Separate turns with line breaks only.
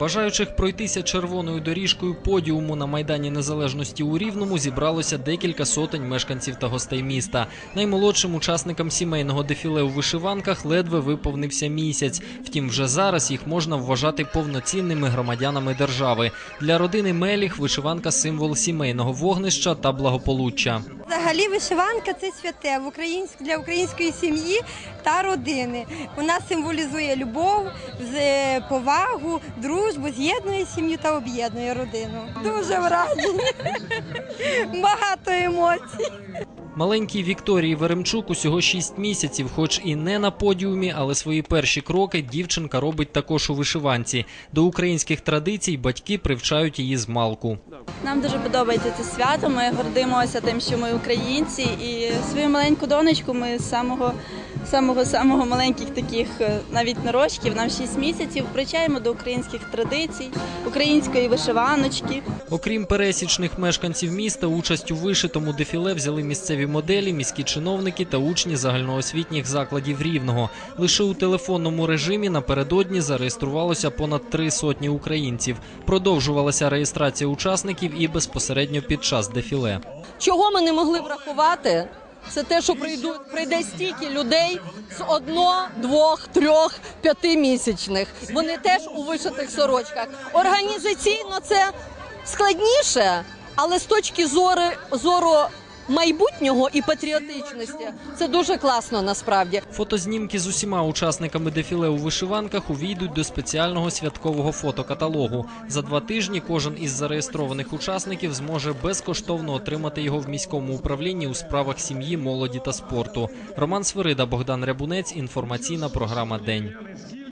Бажаючих пройтися червоною доріжкою подіуму на майдані незалежності у Рівному зібралося декілька сотень мешканців та гостей міста. Наймолодшим учасникам сімейного дефіле у вишиванках ледве виповнився місяць. Втім, вже зараз їх можна вважати повноцінними громадянами держави. Для родини Меліх вишиванка символ сімейного вогнища та благополуччя.
Взагалі вишиванка це святе в українськ... для української сім'ї та родини. Вона символізує любов, з- повагу, дружбу, з'єднує сім'ю та об'єднує родину. Дуже вражені. Багато емоцій.
Маленькій Вікторії Веремчук усього 6 місяців, хоч і не на подіумі, але свої перші кроки дівчинка робить також у вишиванці. До українських традицій батьки привчають її з малку.
Нам дуже подобається це свято. Ми гордимося тим, що ми українці, і свою маленьку донечку ми з самого самого самого маленьких таких е, навіть нарочків, нам 6 місяців, привчаємо до українських традицій, української вишиваночки.
Окрім пересічних мешканців міста, участь у вишитому дефіле взяли місцеві моделі, міські чиновники та учні загальноосвітніх закладів Рівного. Лише у телефонному режимі напередодні зареєструвалося понад три сотні українців. Продовжувалася реєстрація учасників і безпосередньо під час дефіле.
Чого ми не могли врахувати? Це те, що прийдуть, прийде стільки людей з одно, двох, трьох, п'ятимісячних. Вони теж у вишитих сорочках. Організаційно це складніше, але з точки зору, зору майбутнього і патріотичності це дуже класно насправді.
Фотознімки з усіма учасниками дефіле у вишиванках увійдуть до спеціального святкового фотокаталогу. За два тижні кожен із зареєстрованих учасників зможе безкоштовно отримати його в міському управлінні у справах сім'ї, молоді та спорту. Роман Свирида, Богдан Рябунець. Інформаційна програма День.